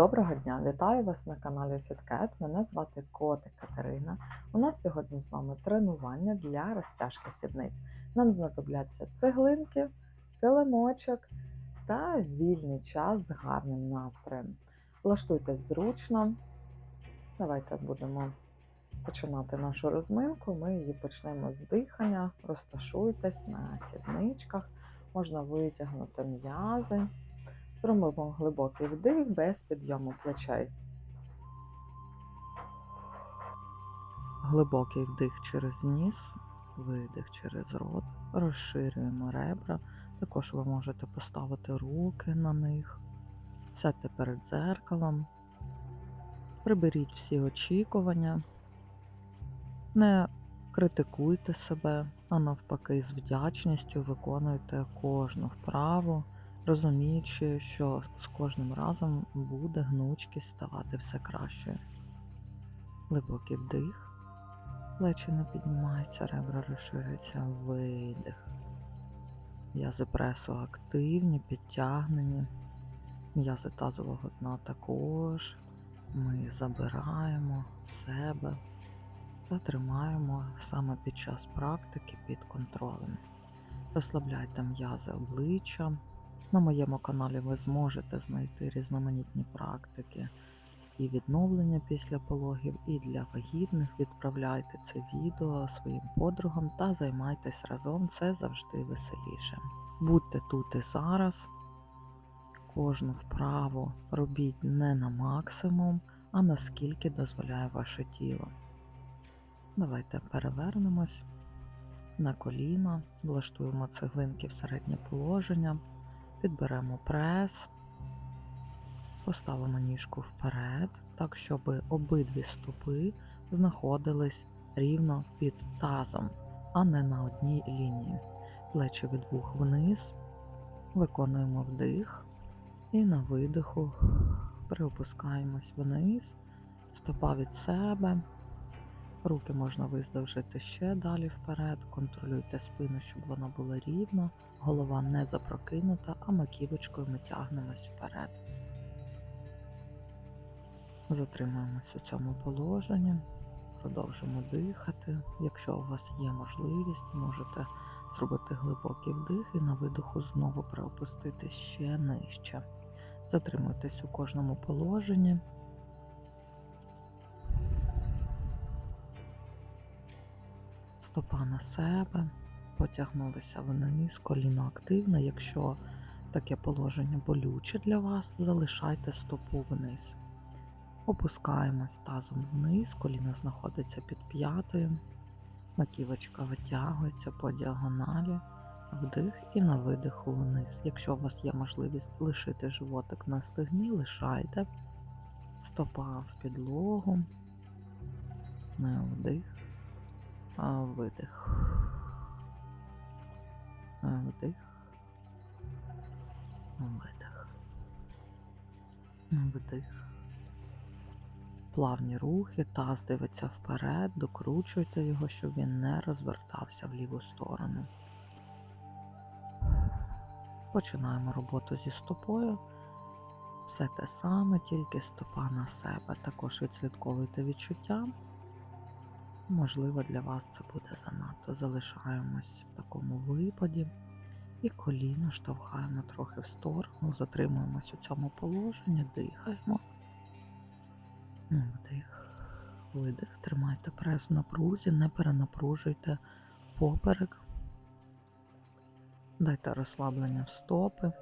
Доброго дня! Вітаю вас на каналі FitCat. Мене звати Котик Катерина. У нас сьогодні з вами тренування для розтяжки сідниць. Нам знадобляться цеглинки, килимочок та вільний час з гарним настроєм. Влаштуйтесь зручно. Давайте будемо починати нашу розминку. Ми її почнемо з дихання. Розташуйтесь на сідничках, можна витягнути м'язи. Зробимо глибокий вдих без підйому плечей. Глибокий вдих через ніс, видих через рот. Розширюємо ребра. Також ви можете поставити руки на них. Сядьте перед дзеркалом. Приберіть всі очікування. Не критикуйте себе, а навпаки, з вдячністю виконуйте кожну вправу розуміючи, що з кожним разом буде гнучкість ставати все кращою. Глибокий вдих, плечі не піднімаються, ребра розширюються, видих. М'язи пресу активні, підтягнені, м'язи тазового дна також. Ми забираємо в себе та тримаємо саме під час практики під контролем. Розслабляйте м'язи обличчя, на моєму каналі ви зможете знайти різноманітні практики і відновлення після пологів, і для вагітних. Відправляйте це відео своїм подругам та займайтесь разом, це завжди веселіше. Будьте тут і зараз. Кожну вправу робіть не на максимум, а наскільки дозволяє ваше тіло. Давайте перевернемось на коліна, влаштуємо цеглинки в середнє положення. Підберемо прес, поставимо ніжку вперед, так, щоб обидві стопи знаходились рівно під тазом, а не на одній лінії. Плечі від вух вниз, виконуємо вдих і на видиху приопускаємось вниз, стопа від себе. Руки можна виздовжити ще далі вперед, контролюйте спину, щоб вона була рівна, голова не запрокинута, а маківочкою ми тягнемось вперед. Затримуємось у цьому положенні, продовжимо дихати. Якщо у вас є можливість, можете зробити глибокий вдих і на видиху знову приопуститись ще нижче. Затримуйтесь у кожному положенні. Стопа на себе, потягнулися вниз, коліно активне. Якщо таке положення болюче для вас, залишайте стопу вниз. Опускаємось тазом вниз, коліно знаходиться під п'ятою, маківочка витягується по діагоналі, вдих і на видиху вниз. Якщо у вас є можливість лишити животик на стегні, лишайте, стопа в підлогу, вдих. Видих. Вдих. Видих. Вдих. Плавні рухи, таз дивиться вперед, докручуйте його, щоб він не розвертався в ліву сторону. Починаємо роботу зі стопою. Все те саме, тільки стопа на себе. Також відслідковуйте відчуття. Можливо, для вас це буде занадто. Залишаємось в такому випаді і коліна штовхаємо трохи в сторону, затримуємось у цьому положенні, дихаємо. Вдих, видих, тримайте прес в напрузі, не перенапружуйте поперек, дайте розслаблення в стопи.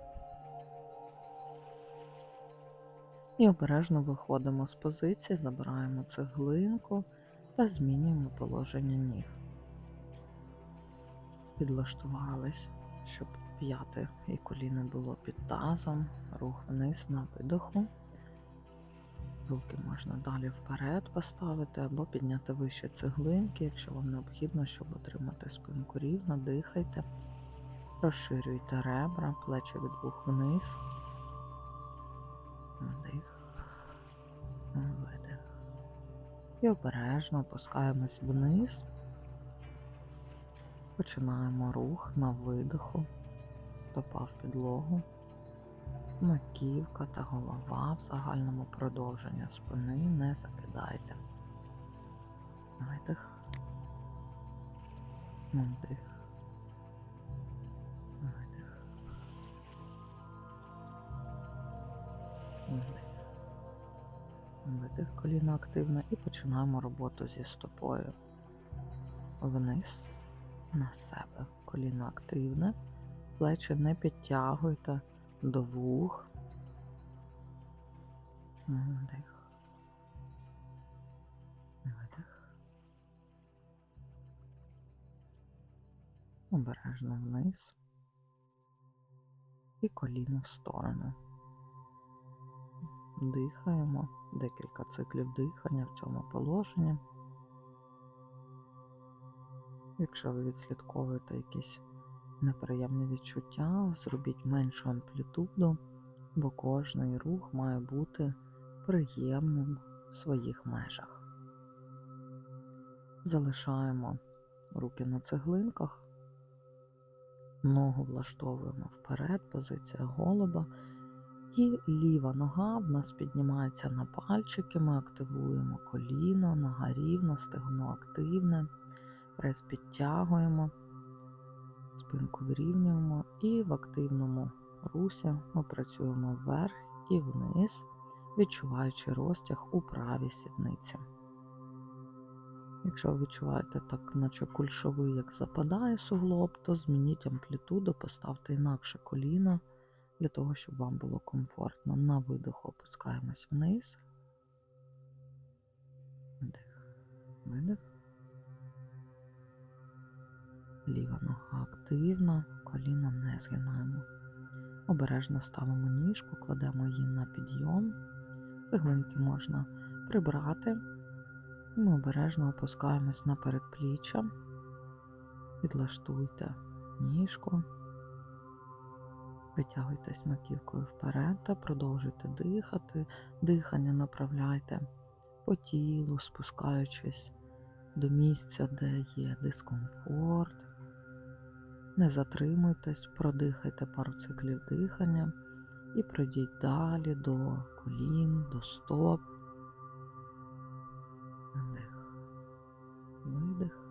І обережно виходимо з позиції, забираємо цеглинку та змінюємо положення ніг. Підлаштувались, щоб п'яти і коліно було під тазом, рух вниз на видоху. Руки можна далі вперед поставити або підняти вище цеглинки, якщо вам необхідно, щоб отримати спинку рівно, дихайте, розширюйте ребра, плечі від вух вниз, вдих, видих. І обережно опускаємось вниз, починаємо рух на видиху, стопа в підлогу, маківка та голова в загальному продовження спини не закидайте. Видих. Вдих. Видих. Вдих. Видих коліно активно і починаємо роботу зі стопою. Вниз на себе. Коліно активне. Плечі не підтягуйте до вух. Вдих. Видих. Обережно вниз. І коліно в сторону. Дихаємо. Декілька циклів дихання в цьому положенні. Якщо ви відслідковуєте якісь неприємні відчуття, зробіть меншу амплітуду, бо кожний рух має бути приємним в своїх межах. Залишаємо руки на цеглинках, ногу влаштовуємо вперед, позиція голуба. І ліва нога в нас піднімається на пальчики, ми активуємо коліно, нога рівна, стегно активне, прес підтягуємо, спинку вирівнюємо і в активному русі ми працюємо вверх і вниз, відчуваючи розтяг у правій сідниці. Якщо ви відчуваєте так, наче кульшовий, як западає суглоб, то змініть амплітуду, поставте інакше коліно для того, щоб вам було комфортно. На видиху опускаємось вниз. Вдих, видих. Ліва нога активна, коліна не згинаємо. Обережно ставимо ніжку, кладемо її на підйом. Цеглинки можна прибрати. Ми обережно опускаємось на передпліччя. Підлаштуйте ніжку. Витягуйтесь маківкою вперед та продовжуйте дихати. Дихання направляйте по тілу, спускаючись до місця, де є дискомфорт. Не затримуйтесь, продихайте пару циклів дихання і пройдіть далі до колін, до стоп. Вдих, видих.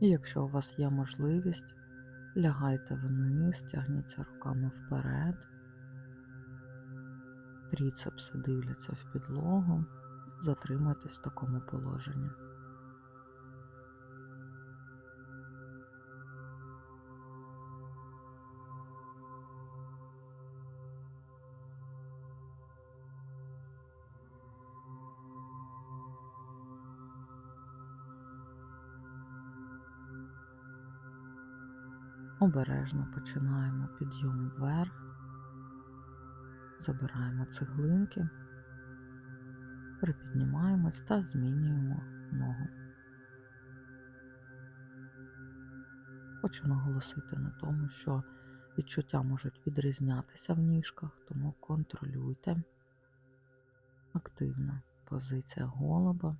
І якщо у вас є можливість, лягайте вниз, тягніться руками вперед. Тріцепси дивляться в підлогу, затримайтесь в такому положенні. Обережно починаємо підйом вверх, забираємо цеглинки, припіднімаємось та змінюємо ногу. Хочу наголосити на тому, що відчуття можуть відрізнятися в ніжках, тому контролюйте. Активна позиція голуба,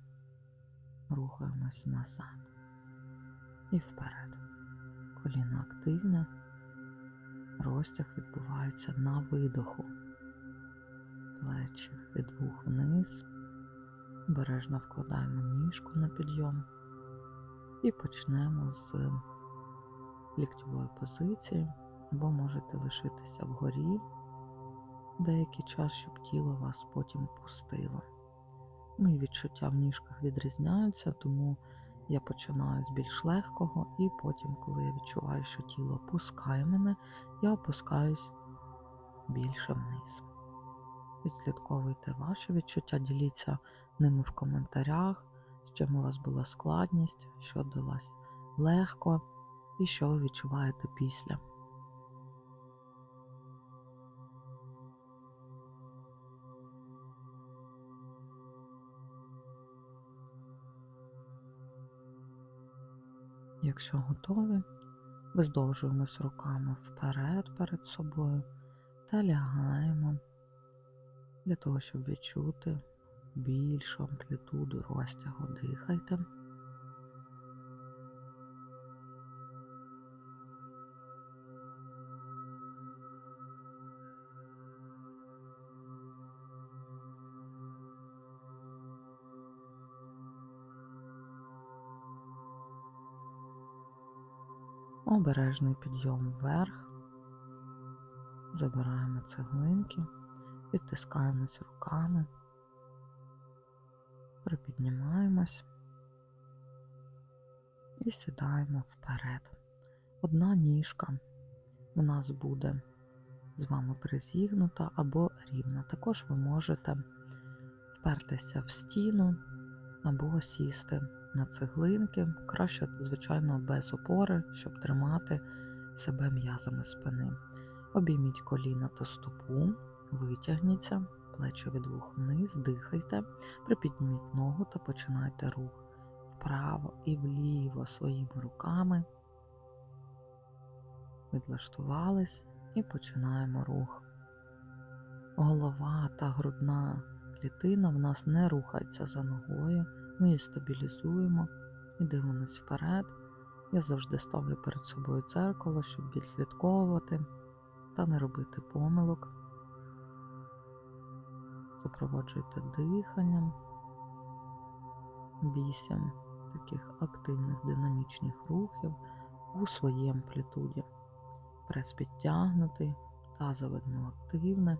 рухаємось назад і вперед. Коліно активне, розтяг відбувається на видоху. Плечі від вух вниз. Бережно вкладаємо ніжку на підйом і почнемо з ліктьової позиції, або можете лишитися вгорі деякий час, щоб тіло вас потім пустило. Ну і відчуття в ніжках відрізняються, тому я починаю з більш легкого, і потім, коли я відчуваю, що тіло пускає мене, я опускаюсь більше вниз. Відслідковуйте ваші відчуття, діліться ними в коментарях, з чим у вас була складність, що далось легко і що ви відчуваєте після. Якщо готові, виздовжуємось руками вперед перед собою та лягаємо для того, щоб відчути більшу амплітуду розтягу. Дихайте. Обережний підйом вверх. Забираємо цеглинки, підтискаємось руками, припіднімаємось і сідаємо вперед. Одна ніжка у нас буде з вами призігнута або рівна. Також ви можете впертися в стіну або сісти на цеглинки. Краще, звичайно, без опори, щоб тримати себе м'язами спини. Обійміть коліна та стопу, витягніться, плечі від вух вниз, дихайте, припідніміть ногу та починайте рух вправо і вліво своїми руками. Відлаштувались і починаємо рух. Голова та грудна клітина в нас не рухається за ногою. Ми її стабілізуємо і дивимось вперед. Я завжди ставлю перед собою дзеркало, щоб відслідковувати та не робити помилок. Супроводжуйте диханням, вісім таких активних динамічних рухів у своїй амплітуді. Прес підтягнутий, тазовидно активне.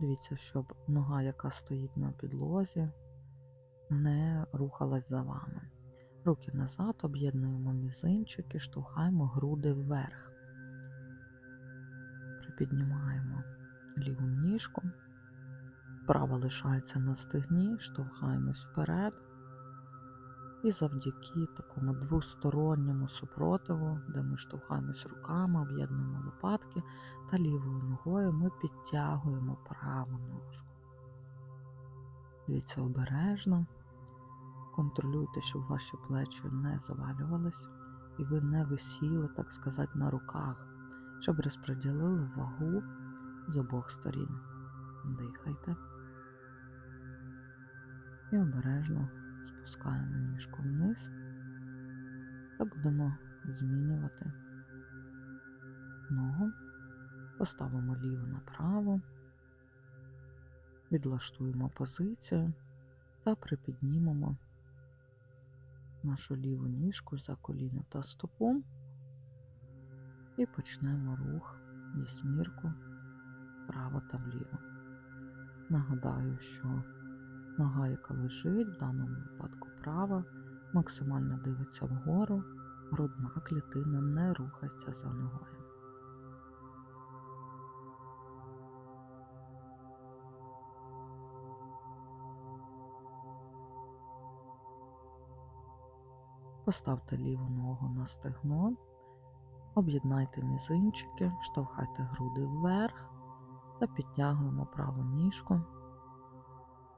Дивіться, щоб нога, яка стоїть на підлозі, не рухалась за вами. Руки назад, об'єднуємо мізинчики, штовхаємо груди вверх. Припіднімаємо ліву ніжку, права лишається на стегні, штовхаємось вперед. І завдяки такому двосторонньому супротиву, де ми штовхаємось руками, об'єднуємо лопатки та лівою ногою ми підтягуємо праву ножку. Дивіться обережно. Контролюйте, щоб ваші плечі не завалювались і ви не висіли, так сказати, на руках, щоб розподілили вагу з обох сторін. Дихайте. І обережно спускаємо ніжку вниз та будемо змінювати ногу. Поставимо ліву направо, відлаштуємо позицію та припіднімемо нашу ліву ніжку за коліно та стопу і почнемо рух вісьмірку вправо та вліво. Нагадаю, що нога, яка лежить, в даному випадку права, максимально дивиться вгору, грудна клітина не рухається за ногою. Поставте ліву ногу на стегно, об'єднайте мізинчики, штовхайте груди вверх та підтягуємо праву ніжку,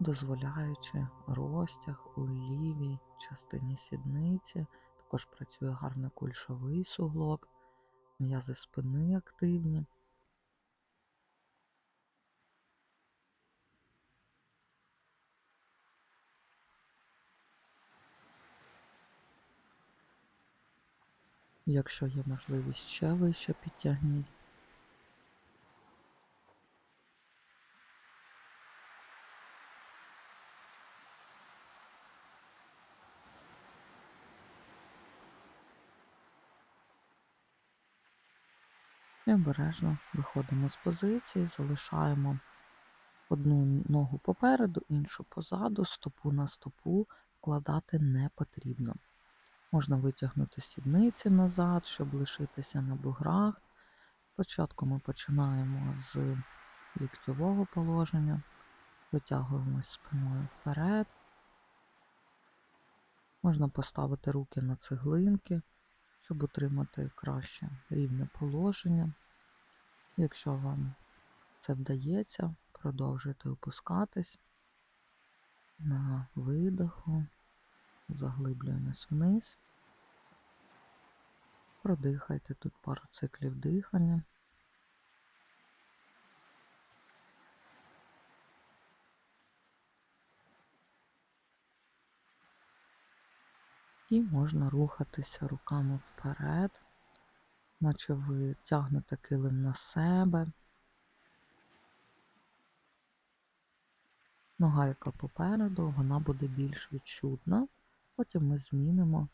дозволяючи розтяг у лівій частині сідниці. Також працює гарно кульшовий суглоб, м'язи спини активні. Якщо є можливість ще вище підтягніть. І обережно виходимо з позиції, залишаємо одну ногу попереду, іншу позаду, стопу на стопу вкладати не потрібно. Можна витягнути сідниці назад, щоб лишитися на буграх. Спочатку ми починаємо з ліктьового положення, витягуємось спиною вперед. Можна поставити руки на цеглинки, щоб отримати краще рівне положення. Якщо вам це вдається, продовжуйте опускатись на видоху, заглиблюємось вниз Продихайте тут пару циклів дихання. І можна рухатися руками вперед, наче ви тягнете килим на себе. Нога, яка попереду, вона буде більш відчутна. Потім ми змінимо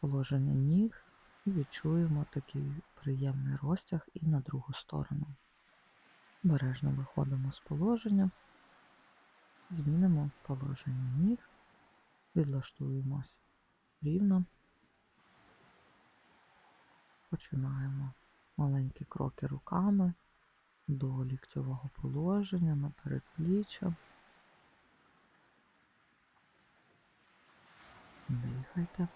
положення ніг і відчуємо такий приємний розтяг і на другу сторону. Бережно виходимо з положення, змінимо положення ніг, відлаштуємось рівно. Починаємо маленькі кроки руками до ліктьового положення на передпліччя. Дихайте.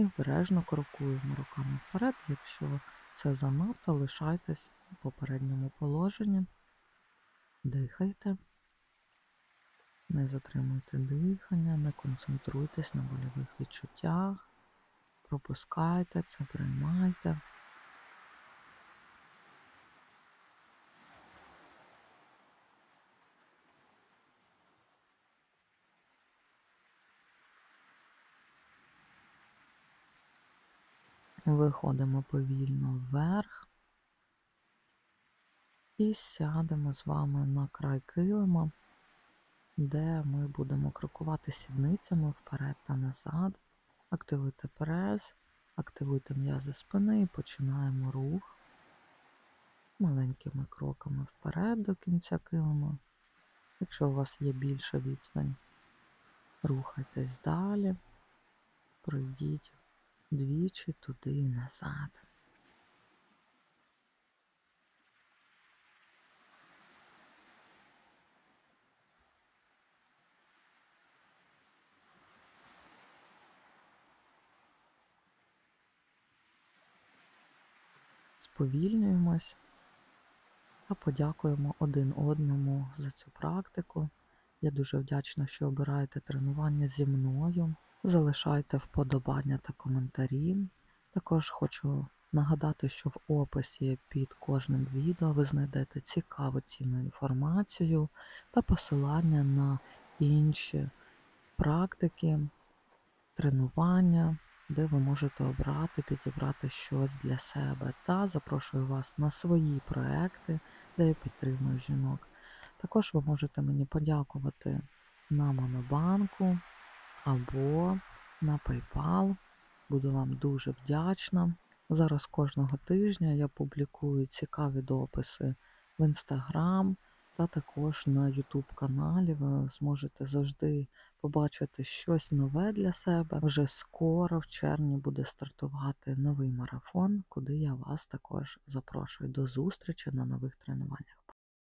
І обережно крокуємо руками вперед. Якщо це занадто, лишайтесь у попередньому положенні. Дихайте. Не затримуйте дихання, не концентруйтесь на больових відчуттях. Пропускайте це, приймайте. Виходимо повільно вверх і сядемо з вами на край килима, де ми будемо крокувати сідницями вперед та назад. Активуйте прес, активуйте м'язи спини і починаємо рух маленькими кроками вперед до кінця килима. Якщо у вас є більша відстань, рухайтесь далі, пройдіть двічі туди і назад. Сповільнюємось та подякуємо один одному за цю практику. Я дуже вдячна, що обираєте тренування зі мною. Залишайте вподобання та коментарі. Також хочу нагадати, що в описі під кожним відео ви знайдете цікаву цінну інформацію та посилання на інші практики, тренування, де ви можете обрати, підібрати щось для себе. Та запрошую вас на свої проекти, де я підтримую жінок. Також ви можете мені подякувати на Монобанку або на PayPal. Буду вам дуже вдячна. Зараз кожного тижня я публікую цікаві дописи в Instagram та також на YouTube каналі. Ви зможете завжди побачити щось нове для себе. Вже скоро, в червні, буде стартувати новий марафон, куди я вас також запрошую. До зустрічі на нових тренуваннях.